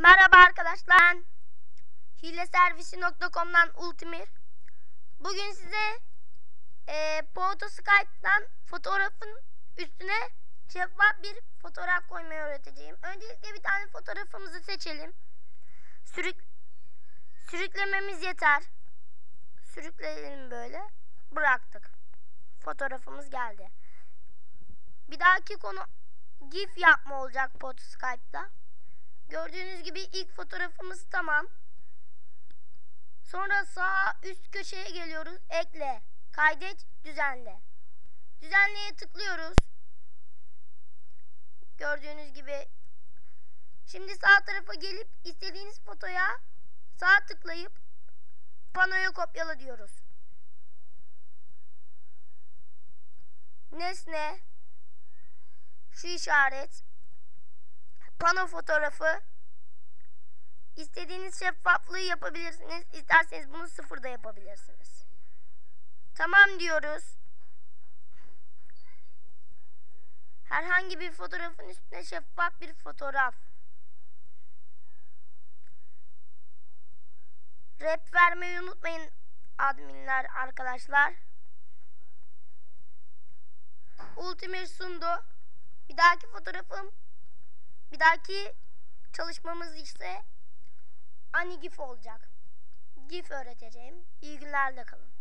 Merhaba arkadaşlar. Hileservisi.com'dan Ultimir. Bugün size e, Photo Skype'dan fotoğrafın üstüne şeffaf bir fotoğraf koymayı öğreteceğim. Öncelikle bir tane fotoğrafımızı seçelim. Sürük sürüklememiz yeter. Sürükleyelim böyle. Bıraktık. Fotoğrafımız geldi. Bir dahaki konu GIF yapma olacak Photo Skype'da. Gördüğünüz gibi ilk fotoğrafımız tamam. Sonra sağ üst köşeye geliyoruz. Ekle, kaydet, düzenle. Düzenleye tıklıyoruz. Gördüğünüz gibi. Şimdi sağ tarafa gelip istediğiniz fotoya sağ tıklayıp panoya kopyala diyoruz. Nesne şu işaret pano fotoğrafı istediğiniz şeffaflığı yapabilirsiniz. İsterseniz bunu sıfırda yapabilirsiniz. Tamam diyoruz. Herhangi bir fotoğrafın üstüne şeffaf bir fotoğraf. Rap vermeyi unutmayın adminler arkadaşlar. Ultimate sundu. Bir dahaki fotoğrafım bir dahaki çalışmamız ise ani GIF olacak. GIF öğreteceğim. İyi günlerle kalın.